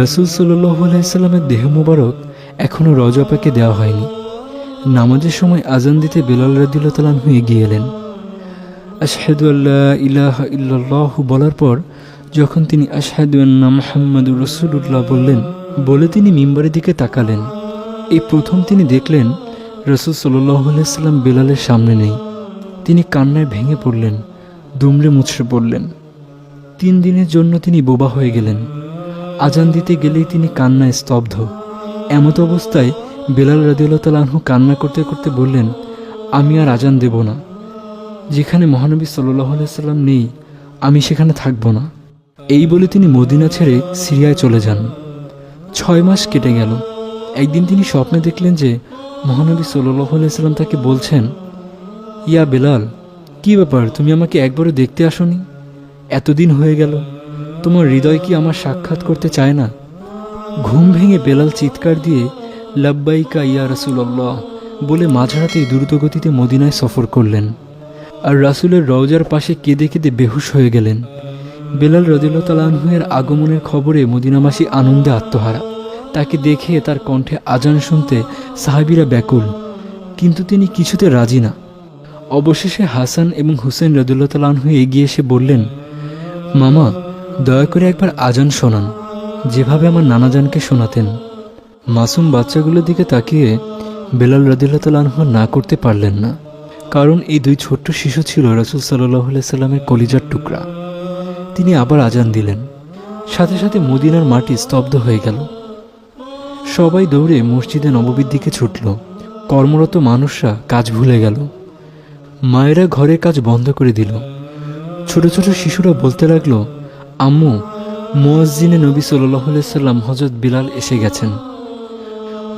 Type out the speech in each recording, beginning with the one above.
রসুল সাল্লাহ আলাইসাল্লামের দেহ মুবারক এখনও রজপাকে দেওয়া হয়নি। নামাজের সময় আজান দিতে বেলাল রাদিল্লাহু এগিয়ে এলেন। আশহাদু আল্লাহ ইল্লাল্লাহ বলার পর যখন তিনি আশহাদু আন্না মুহাম্মাদুর রসুল্লাহ বললেন, বলে তিনি মিম্বারের দিকে তাকালেন। এই প্রথম তিনি দেখলেন রসুল সাল্লাহ আলাইসাল্লাম বেলালের সামনে নেই। তিনি কান্নায় ভেঙে পড়লেন, দুমড়ে মুচড়ে পড়লেন। তিন দিনের জন্য তিনি বোবা হয়ে গেলেন। আজান দিতে গেলেই তিনি কান্নায় স্তব্ধ। এমত অবস্থায় বেলাল রাদিউল্লাহু কান্না করতে করতে বললেন, আমি আর আজান দেব না। যেখানে মহানবী সাল্লাহ সাল্লাম নেই, আমি সেখানে থাকব না। এই বলে তিনি মদিনা ছেড়ে সিরিয়ায় চলে যান। ছয় মাস কেটে গেল। একদিন তিনি স্বপ্নে দেখলেন যে মহানবী সাল্লাহ সাল্লাম তাকে বলছেন, ইয়া বেলাল, কি ব্যাপার? তুমি আমাকে একবারও দেখতে আসনি? এতদিন হয়ে গেল। তোমার হৃদয় কি আমার সাক্ষাৎ করতে চায় না? ঘুম ভেঙে বেলাল চিৎকার দিয়ে, লাব্বাইকা ইয়া রাসুল্লাহ বলে মাঝরাতেই দ্রুতগতিতে মদিনায় সফর করলেন। আর রাসুলের রওজার পাশে কেঁদে কেঁদে বেহুশ হয়ে গেলেন। বেলাল রদিল্লাহর আগমনের খবরে মদিনাবাসী আনন্দে আত্মহারা। তাকে দেখে তার কণ্ঠে আজান শুনতে সাহাবিরা ব্যাকুল, কিন্তু তিনি কিছুতে রাজি না। অবশেষে হাসান এবং হুসেন রদুল্লাহ তালাহু এগিয়ে এসে বললেন, মামা দয়া করে একবার আজান শোনান, যেভাবে আমার নানাজানকে শোনাতেন। মাসুম বাচ্চাগুলোর দিকে তাকিয়ে বেলাল রদিল্লা তালাহ না করতে পারলেন না, কারণ এই দুই ছোট্ট শিশু ছিল রসুল সাল্লাহ সাল্লামের কলিজার টুকরা। তিনি আবার আজান দিলেন। সাথে সাথে মদিনার মাটি স্তব্ধ হয়ে গেল। সবাই দৌড়ে মসজিদে নববীর দিকে ছুটল। কর্মরত মানুষরা কাজ ভুলে গেল। মায়েরা ঘরের কাজ বন্ধ করে দিল। ছোট ছোট শিশুরা বলতে লাগল আম্মু, মুয়াজ্জিনে নবী সাল্লাহ সাল্লাম হজরত বিলাল এসে গেছেন।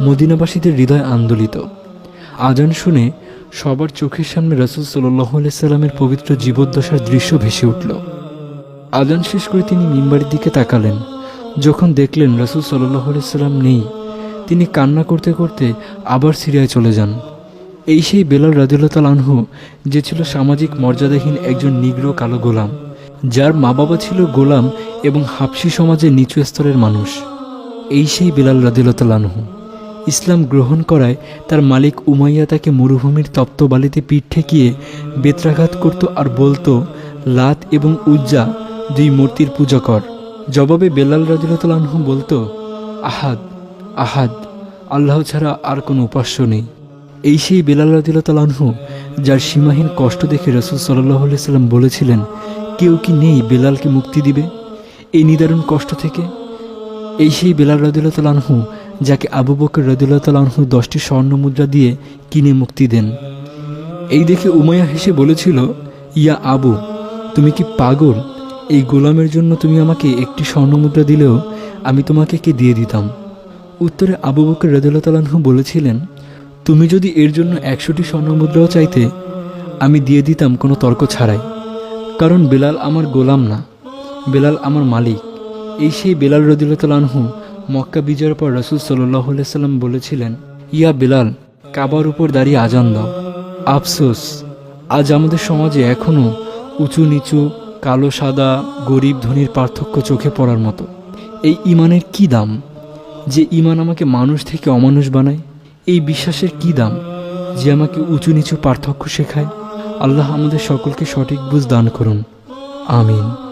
মদিনাবাসীদের হৃদয় আন্দোলিত। আজান শুনে সবার চোখের সামনে রসুল সাল্লাহ সাল্লামের পবিত্র জীবদ্দশার দৃশ্য ভেসে উঠল। আজান শেষ করে তিনি মিম্বারের দিকে তাকালেন। যখন দেখলেন রসুল সাল্লাহ সাল্লাম নেই, তিনি কান্না করতে করতে আবার সিরিয়ায় চলে যান। এই সেই বেলাল রাদিল্লাহ আনহু, যে ছিল সামাজিক মর্যাদাহীন একজন নিগ্র কালো গোলাম। যার মা বাবা ছিল গোলাম এবং হাফসি সমাজের নিচু স্তরের মানুষ। এই সেই বেলাল রাদিল্লাহ আনহু। ইসলাম গ্রহণ করায় তার মালিক উমাইয়া তাকে মরুভূমির তপ্ত বালিতে পিঠ ঠেকিয়ে বেত্রাঘাত করত আর বলতো, লাত এবং উজ্জা দুই মূর্তির পূজা কর। জবাবে বেলাল রাদিল্লাহু বলতো, আহাদ আহাদ, আল্লাহ ছাড়া আর কোনো উপাস্য নেই। এই সেই বেলাল রাদিল্লাহু যার সীমাহীন কষ্ট দেখে রসুল সাল্লাহ সাল্লাম বলেছিলেন কেউ কি নেই বেলালকে মুক্তি দিবে? এই নিদারুণ কষ্ট থেকে এই সেই বেলাল রদুল্লাহু যাকে আবু বকর রদুল্লাহু দশটি স্বর্ণ মুদ্রা দিয়ে কিনে মুক্তি দেন। এই দেখে উমাইয়া হেসে বলেছিল, ইয়া আবু, তুমি কি পাগল? এই গোলামের জন্য তুমি আমাকে একটি স্বর্ণ মুদ্রা দিলেও আমি তোমাকে কে দিয়ে দিতাম? উত্তরে আবু বকর রদুল্লাহু বলেছিলেন, তুমি যদি এর জন্য একশোটি স্বর্ণ মুদ্রাও চাইতে, আমি দিয়ে দিতাম কোনো তর্ক ছাড়াই। কারণ বেলাল আমার গোলাম না, বেলাল আমার মালিক। এই সেই বেলাল রদিল্লাহু মক্কা বিজয়ের পর রসুল সাল্লাহ সাল্লাম বলেছিলেন, ইয়া বেলাল, কাবার উপর দাঁড়িয়ে আজান দাও। আফসোস, আজ আমাদের সমাজে এখনও উঁচু নিচু, কালো সাদা, গরিব ধনির পার্থক্য চোখে পড়ার মতো। এই ইমানের কি দাম? যে ইমান আমাকে মানুষ থেকে অমানুষ বানায়, এই বিশ্বাসের কি দাম? যে আমাকে উঁচু নিচু পার্থক্য শেখায় আল্লাহ আমাদের সকলকে সঠিক বুঝ দান করুন। আমিন।